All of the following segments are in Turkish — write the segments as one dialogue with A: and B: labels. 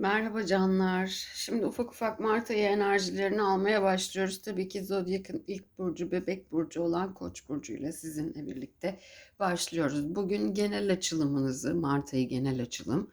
A: Merhaba canlar. Şimdi ufak ufak Mart ayı enerjilerini almaya başlıyoruz. Tabii ki Zodyak'ın ilk burcu Bebek burcu olan Koç burcuyla sizinle birlikte başlıyoruz. Bugün genel açılımınızı, Mart ayı genel açılım.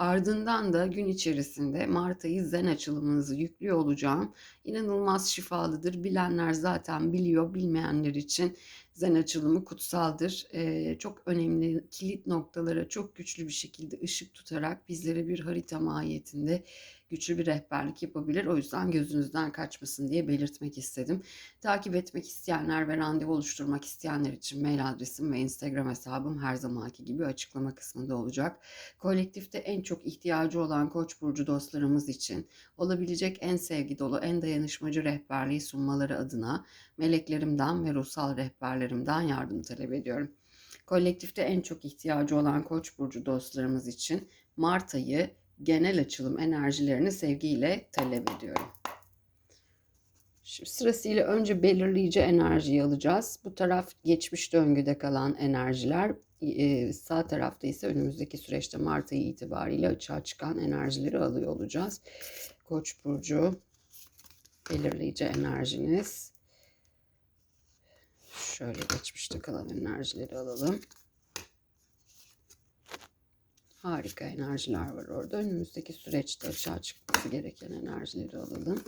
A: Ardından da gün içerisinde Mart ayı zen açılımınızı yüklüyor olacağım. İnanılmaz şifalıdır. Bilenler zaten biliyor, bilmeyenler için zen açılımı kutsaldır. Ee, çok önemli kilit noktalara çok güçlü bir şekilde ışık tutarak bizlere bir harita mahiyetinde güçlü bir rehberlik yapabilir. O yüzden gözünüzden kaçmasın diye belirtmek istedim. Takip etmek isteyenler ve randevu oluşturmak isteyenler için mail adresim ve Instagram hesabım her zamanki gibi açıklama kısmında olacak. Kolektifte en çok ihtiyacı olan Koç burcu dostlarımız için olabilecek en sevgi dolu, en dayanışmacı rehberliği sunmaları adına meleklerimden ve ruhsal rehberlerimden yardım talep ediyorum. Kolektifte en çok ihtiyacı olan Koç burcu dostlarımız için Mart ayı genel açılım enerjilerini sevgiyle talep ediyorum. Şimdi sırasıyla önce belirleyici enerjiyi alacağız. Bu taraf geçmiş döngüde kalan enerjiler. Ee, sağ tarafta ise önümüzdeki süreçte Mart ayı itibariyle açığa çıkan enerjileri alıyor olacağız. Koç burcu belirleyici enerjiniz. Şöyle geçmişte kalan enerjileri alalım. Harika enerjiler var orada. Önümüzdeki süreçte açığa çıkması gereken enerjileri alalım.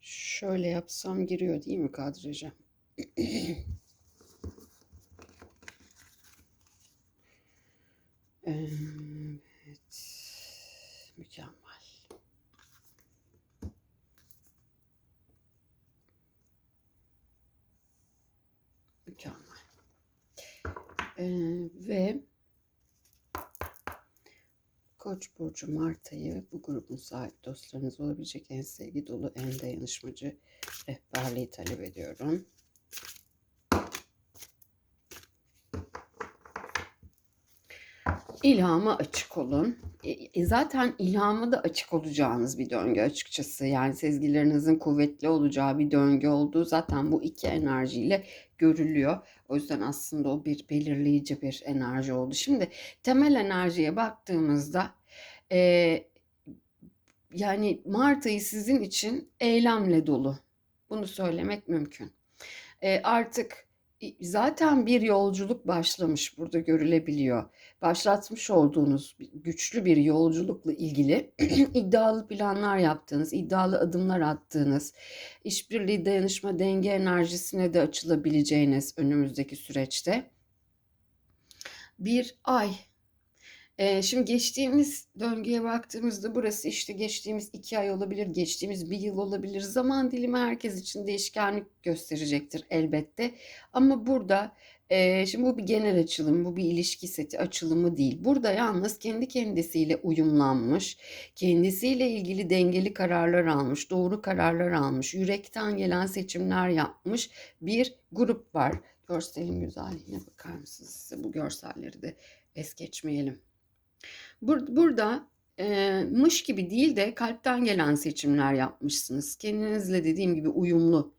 A: Şöyle yapsam giriyor değil mi kadraja? evet. Mükemmel. Mükemmel. Ee, ve Koç burcu Mart ayı bu grubun sahip dostlarınız olabilecek en sevgi dolu, en dayanışmacı rehberliği talep ediyorum. İlhama açık olun. E, e, zaten ilhama da açık olacağınız bir döngü açıkçası. Yani sezgilerinizin kuvvetli olacağı bir döngü olduğu zaten bu iki enerjiyle görülüyor. O yüzden aslında o bir belirleyici bir enerji oldu. Şimdi temel enerjiye baktığımızda e, yani Mart ayı sizin için eylemle dolu. Bunu söylemek mümkün. E, artık zaten bir yolculuk başlamış burada görülebiliyor. Başlatmış olduğunuz güçlü bir yolculukla ilgili iddialı planlar yaptığınız, iddialı adımlar attığınız, işbirliği, dayanışma, denge enerjisine de açılabileceğiniz önümüzdeki süreçte bir ay şimdi geçtiğimiz döngüye baktığımızda burası işte geçtiğimiz iki ay olabilir, geçtiğimiz bir yıl olabilir. Zaman dilimi herkes için değişkenlik gösterecektir elbette. Ama burada şimdi bu bir genel açılım, bu bir ilişki seti açılımı değil. Burada yalnız kendi kendisiyle uyumlanmış, kendisiyle ilgili dengeli kararlar almış, doğru kararlar almış, yürekten gelen seçimler yapmış bir grup var. Görselin güzelliğine bakar mısınız? Size bu görselleri de es geçmeyelim. Bur burada e, mış gibi değil de kalpten gelen seçimler yapmışsınız. Kendinizle dediğim gibi uyumlu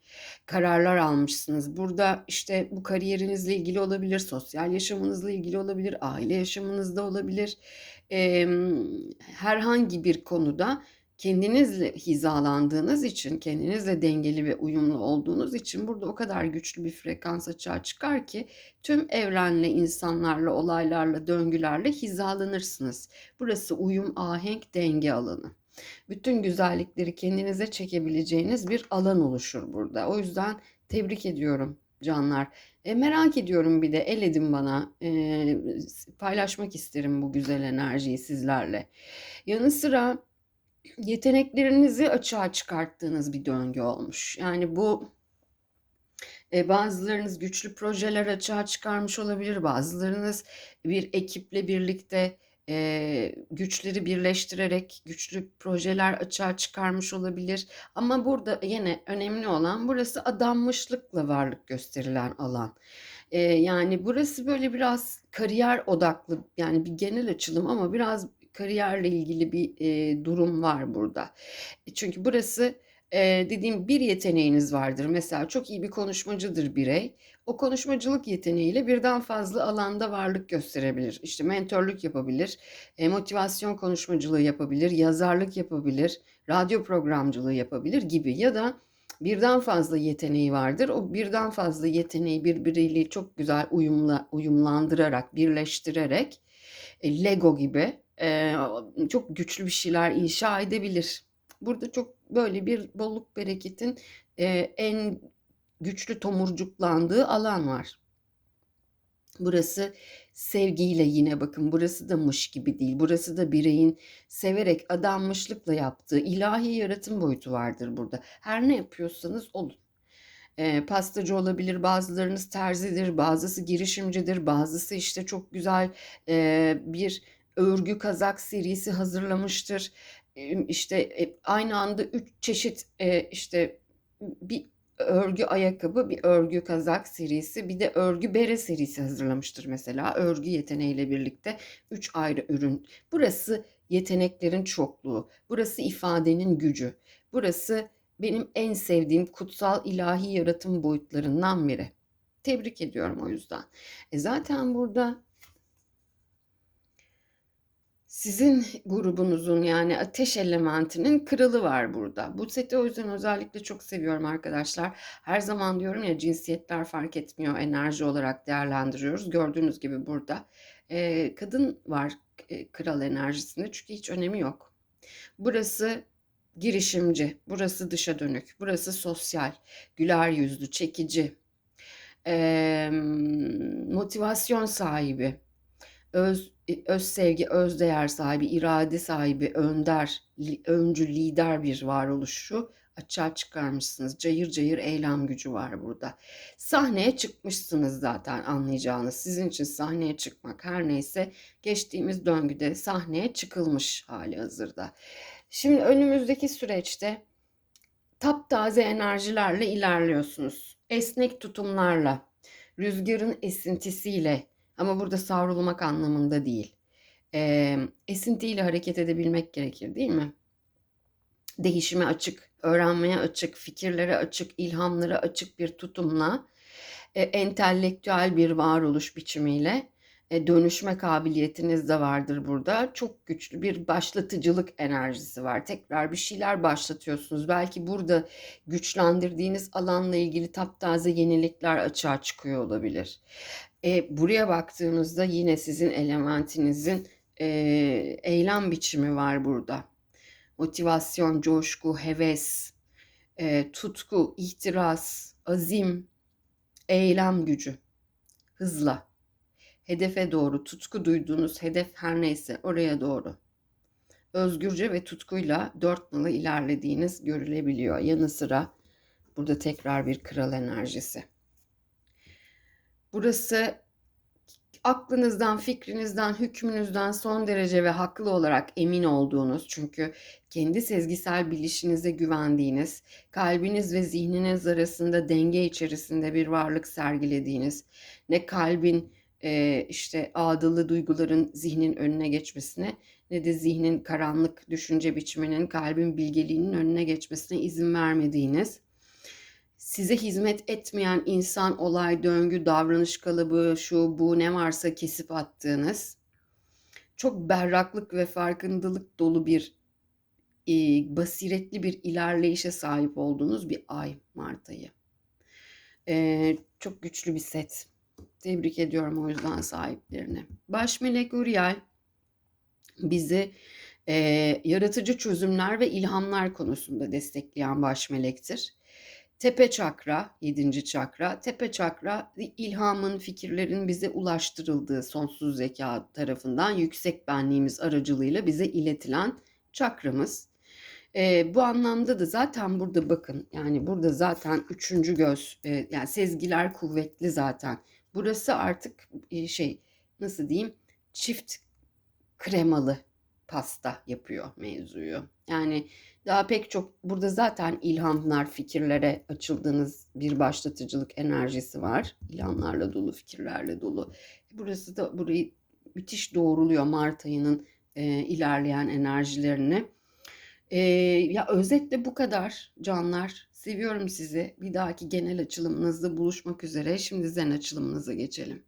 A: kararlar almışsınız. Burada işte bu kariyerinizle ilgili olabilir, sosyal yaşamınızla ilgili olabilir, aile yaşamınızda olabilir. E, herhangi bir konuda kendinizle hizalandığınız için, kendinizle dengeli ve uyumlu olduğunuz için burada o kadar güçlü bir frekans açığa çıkar ki tüm evrenle, insanlarla, olaylarla, döngülerle hizalanırsınız. Burası uyum, ahenk, denge alanı. Bütün güzellikleri kendinize çekebileceğiniz bir alan oluşur burada. O yüzden tebrik ediyorum canlar. E, merak ediyorum bir de el edin bana. E, paylaşmak isterim bu güzel enerjiyi sizlerle. Yanı sıra yeteneklerinizi açığa çıkarttığınız bir döngü olmuş. Yani bu e, bazılarınız güçlü projeler açığa çıkarmış olabilir. Bazılarınız bir ekiple birlikte e, güçleri birleştirerek güçlü projeler açığa çıkarmış olabilir. Ama burada yine önemli olan burası adanmışlıkla varlık gösterilen alan. E, yani burası böyle biraz kariyer odaklı yani bir genel açılım ama biraz kariyerle ilgili bir e, durum var burada. Çünkü burası e, dediğim bir yeteneğiniz vardır. Mesela çok iyi bir konuşmacıdır birey. O konuşmacılık yeteneğiyle birden fazla alanda varlık gösterebilir. İşte mentörlük yapabilir, e, motivasyon konuşmacılığı yapabilir, yazarlık yapabilir, radyo programcılığı yapabilir gibi ya da birden fazla yeteneği vardır. O birden fazla yeteneği birbiriyle çok güzel uyumla, uyumlandırarak, birleştirerek Lego gibi e, çok güçlü bir şeyler inşa edebilir. Burada çok böyle bir bolluk bereketin e, en güçlü tomurcuklandığı alan var. Burası sevgiyle yine bakın burası da mış gibi değil. Burası da bireyin severek adanmışlıkla yaptığı ilahi yaratım boyutu vardır burada. Her ne yapıyorsanız olun. E, pastacı olabilir, bazılarınız terzidir, bazısı girişimcidir, bazısı işte çok güzel e, bir örgü kazak serisi hazırlamıştır. İşte e, aynı anda üç çeşit e, işte bir örgü ayakkabı, bir örgü kazak serisi, bir de örgü bere serisi hazırlamıştır mesela. Örgü yeteneğiyle birlikte üç ayrı ürün. Burası yeteneklerin çokluğu. Burası ifadenin gücü. Burası benim en sevdiğim kutsal ilahi yaratım boyutlarından biri. Tebrik ediyorum o yüzden. E zaten burada sizin grubunuzun yani ateş elementinin kralı var burada. Bu seti o yüzden özellikle çok seviyorum arkadaşlar. Her zaman diyorum ya cinsiyetler fark etmiyor enerji olarak değerlendiriyoruz. Gördüğünüz gibi burada e, kadın var e, kral enerjisinde çünkü hiç önemi yok. Burası girişimci, burası dışa dönük, burası sosyal, güler yüzlü, çekici, e, motivasyon sahibi, öz öz sevgi, öz değer sahibi, irade sahibi, önder, öncü, lider bir varoluşu açığa çıkarmışsınız. Cayır cayır eylem gücü var burada. Sahneye çıkmışsınız zaten anlayacağınız. Sizin için sahneye çıkmak her neyse geçtiğimiz döngüde sahneye çıkılmış hali hazırda. Şimdi önümüzdeki süreçte taptaze enerjilerle ilerliyorsunuz. Esnek tutumlarla, rüzgarın esintisiyle ama burada savrulmak anlamında değil. E, esintiyle hareket edebilmek gerekir değil mi? Değişime açık, öğrenmeye açık, fikirlere açık, ilhamlara açık bir tutumla, e, entelektüel bir varoluş biçimiyle e, dönüşme kabiliyetiniz de vardır burada. Çok güçlü bir başlatıcılık enerjisi var. Tekrar bir şeyler başlatıyorsunuz. Belki burada güçlendirdiğiniz alanla ilgili taptaze yenilikler açığa çıkıyor olabilir. E, buraya baktığımızda yine sizin elementinizin e, eylem biçimi var burada. Motivasyon, coşku, heves, e, tutku, ihtiras, azim, eylem gücü, hızla hedefe doğru tutku duyduğunuz hedef her neyse oraya doğru özgürce ve tutkuyla dört nala ilerlediğiniz görülebiliyor. Yanı sıra burada tekrar bir kral enerjisi. Burası aklınızdan, fikrinizden, hükmünüzden son derece ve haklı olarak emin olduğunuz çünkü kendi sezgisel bilişinize güvendiğiniz, kalbiniz ve zihniniz arasında denge içerisinde bir varlık sergilediğiniz, ne kalbin e, işte ağdalı duyguların zihnin önüne geçmesine ne de zihnin karanlık düşünce biçiminin kalbin bilgeliğinin önüne geçmesine izin vermediğiniz, size hizmet etmeyen insan, olay, döngü, davranış kalıbı, şu bu ne varsa kesip attığınız, çok berraklık ve farkındalık dolu bir e, basiretli bir ilerleyişe sahip olduğunuz bir ay Mart ayı. E, çok güçlü bir set. Tebrik ediyorum o yüzden sahiplerini. Baş melek Uriel bizi e, yaratıcı çözümler ve ilhamlar konusunda destekleyen baş melektir. Tepe çakra, yedinci çakra. Tepe çakra ilhamın, fikirlerin bize ulaştırıldığı sonsuz zeka tarafından yüksek benliğimiz aracılığıyla bize iletilen çakramız. E, bu anlamda da zaten burada bakın yani burada zaten üçüncü göz e, yani sezgiler kuvvetli zaten. Burası artık e, şey nasıl diyeyim çift kremalı pasta yapıyor mevzuyu. Yani daha pek çok burada zaten ilhamlar, fikirlere açıldığınız bir başlatıcılık enerjisi var. İlhamlarla dolu, fikirlerle dolu. Burası da burayı müthiş doğruluyor Mart ayının e, ilerleyen enerjilerini. E, ya özetle bu kadar canlar. Seviyorum sizi. Bir dahaki genel açılımınızda buluşmak üzere. Şimdi zen açılımınıza geçelim.